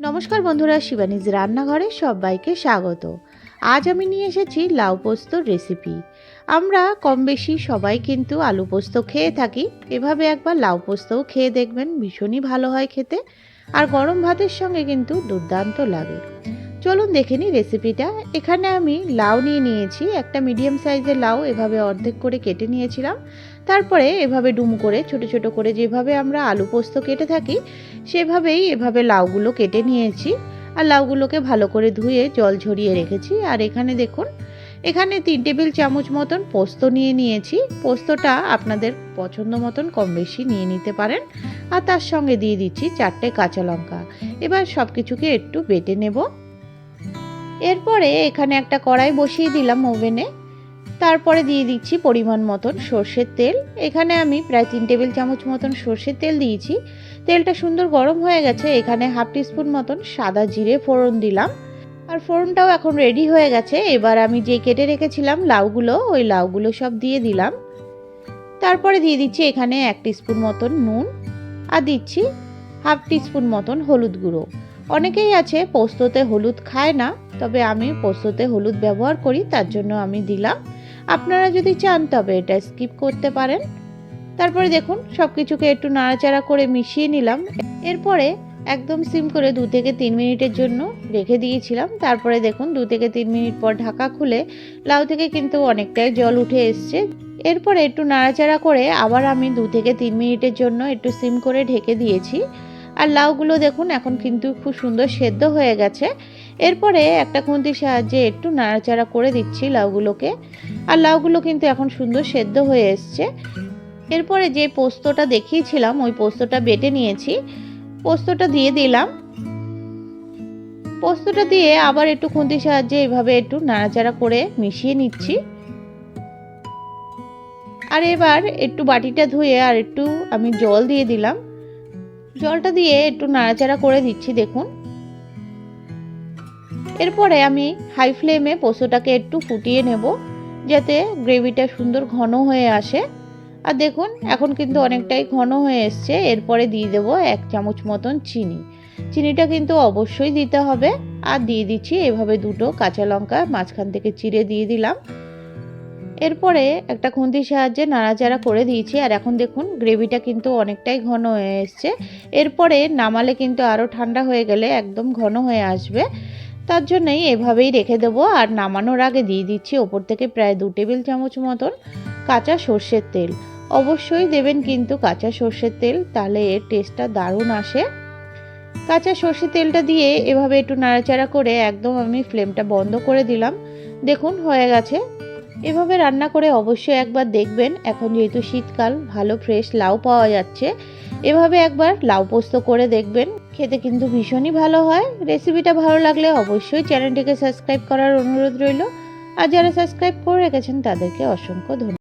নমস্কার বন্ধুরা, শিবানীজ রান্নাঘরে সবাইকে স্বাগত। আজ আমি নিয়ে এসেছি লাউ পোস্তর রেসিপি আমরা কম বেশি সবাই কিন্তু আলু পোস্ত খেয়ে থাকি। এভাবে একবার লাউ পোস্তও খেয়ে দেখবেন, ভীষণই ভালো হয় খেতে। আর গরম ভাতের সঙ্গে কিন্তু দুর্দান্ত লাগে। চলুন দেখে নিই রেসিপিটা এখানে আমি লাউ নিয়ে নিয়েছি, একটা মিডিয়াম সাইজের লাউ, এভাবে অর্ধেক করে কেটে নিয়েছিলাম। তারপরে এভাবে ডুম করে, ছোট ছোট করে যেভাবে আমরা আলু পোস্ত কেটে থাকি, সেভাবেই এভাবে লাউগুলো কেটে নিয়েছি। আর লাউগুলোকে ভালো করে ধুয়ে জল ঝরিয়ে রেখেছি। আর এখানে দেখুন, এখানে তিন টেবিল চামচ মতন পোস্ত নিয়ে নিয়েছি। পোস্তটা আপনাদের পছন্দ মতন কম বেশি নিয়ে নিতে পারেন। আর তার সঙ্গে দিয়ে দিচ্ছি চারটে কাঁচা লঙ্কা। এবার সব কিছুকে একটু বেটে নেব। এরপরে এখানে একটা কড়াই বসিয়ে দিলাম ওভেনে। তারপরে দিয়ে দিচ্ছি পরিমাণ মতন সর্ষের তেল। এখানে আমি প্রায় তিন টেবিল চামচ মতন সর্ষের তেল দিয়েছি। তেলটা সুন্দর গরম হয়ে গেছে। এখানে হাফ টিস্পুন মতন সাদা জিরে ফোড়ন দিলাম। আর ফোড়নটাও এখন রেডি হয়ে গেছে। এবার আমি যে কেটে রেখেছিলাম লাউগুলো, ওই লাউগুলো সব দিয়ে দিলাম। তারপরে দিয়ে দিচ্ছি এখানে এক টিস্পুন মতন নুন। আর দিচ্ছি হাফ টিস্পুন মতন হলুদ গুঁড়ো। অনেকেই আছে, পোস্ততে হলুদ খায় না, তবে আমি পোস্ততে হলুদ ব্যবহার করি, তার জন্য আমি দিলাম। আপনারা যদি চান, তবে এটা স্কিপ করতে পারেন। তারপরে দেখুন সব কিছুকে একটু নাড়াচাড়া করে মিশিয়ে নিলাম। এরপরে একদম সিম করে দু থেকে তিন মিনিটের জন্য রেখে দিয়েছিলাম। তারপরে দেখুন, দু থেকে তিন মিনিট পর ঢাকা খুলে লাউ থেকে কিন্তু অনেকটাই জল উঠে এসছে। এরপরে একটু নাড়াচাড়া করে আবার আমি দু থেকে তিন মিনিটের জন্য একটু সিম করে ঢেকে দিয়েছি। আর লাউগুলো দেখুন, এখন কিন্তু খুব সুন্দর সেদ্ধ হয়ে গেছে। এরপরে একটা খুন্তির সাহায্যে একটু নাড়াচাড়া করে দিচ্ছি লাউগুলোকে। আর লাউগুলো কিন্তু এখন সুন্দর সেদ্ধ হয়ে এসছে। এরপরে যে পোস্তটা দেখিয়েছিলাম, ওই পোস্তটা বেটে নিয়েছি। পোস্তটা দিয়ে দিলাম। পোস্তটা দিয়ে আবার একটু খুন্তির সাহায্যে এভাবে একটু নাড়াচাড়া করে মিশিয়ে নিচ্ছি। আর এবার একটু বাটিটা ধুয়ে আর একটু আমি জল দিয়ে দিলাম। জলটা দিয়ে একটু নাড়াচাড়া করে দিচ্ছি, দেখুন। এরপরে আমি হাই ফ্লেমে পোস্তটাকে একটু ফুটিয়ে নেব, যাতে গ্রেভিটা সুন্দর ঘন হয়ে আসে। আর দেখুন, এখন কিন্তু অনেকটাই ঘন হয়ে এসছে। এরপরে দিয়ে দেব এক চামচ মতন চিনি। চিনিটা কিন্তু অবশ্যই দিতে হবে। আর দিয়ে দিচ্ছি এভাবে দুটো কাঁচা লঙ্কা মাঝখান থেকে চিড়ে দিয়ে দিলাম। এরপরে একটা খুন্তির সাহায্যে নাড়াচাড়া করে দিয়েছি, আর এখন দেখুন, গ্রেভিটা কিন্তু অনেকটাই ঘন হয়ে এসছে। এরপরে নামালে কিন্তু আরও ঠান্ডা হয়ে গেলে একদম ঘন হয়ে আসবে। তার জন্যই এভাবেই রেখে দেবো, আর নামানোর আগে দিয়ে দিচ্ছি ওপর থেকে প্রায় দু টেবিল চামচ মতন কাঁচা সর্ষের তেল। অবশ্যই দেবেন কিন্তু কাঁচা সর্ষের তেল, তাহলে এর টেস্টটা দারুণ আসে। কাঁচা সর্ষের তেলটা দিয়ে এভাবে একটু নাড়াচাড়া করে একদম আমি ফ্লেমটা বন্ধ করে দিলাম। দেখুন, হয়ে গেছে। এভাবে রান্না করে অবশ্যই একবার দেখবেন। এখন যেহেতু শীতকাল, ভালো ফ্রেশ লাউ পাওয়া যাচ্ছে। এভাবে একবার লাউ পোস্ত করে দেখবেন। খেতে কিন্তু ভীষণই ভালো হয়। রেসিপিটা ভালো লাগলে অবশ্যই চ্যানেলটিকে সাবস্ক্রাইব করার অনুরোধ রইল। আর যারা সাবস্ক্রাইব করে রেখেছেন তাদেরকে অসংখ্য ধন্যবাদ।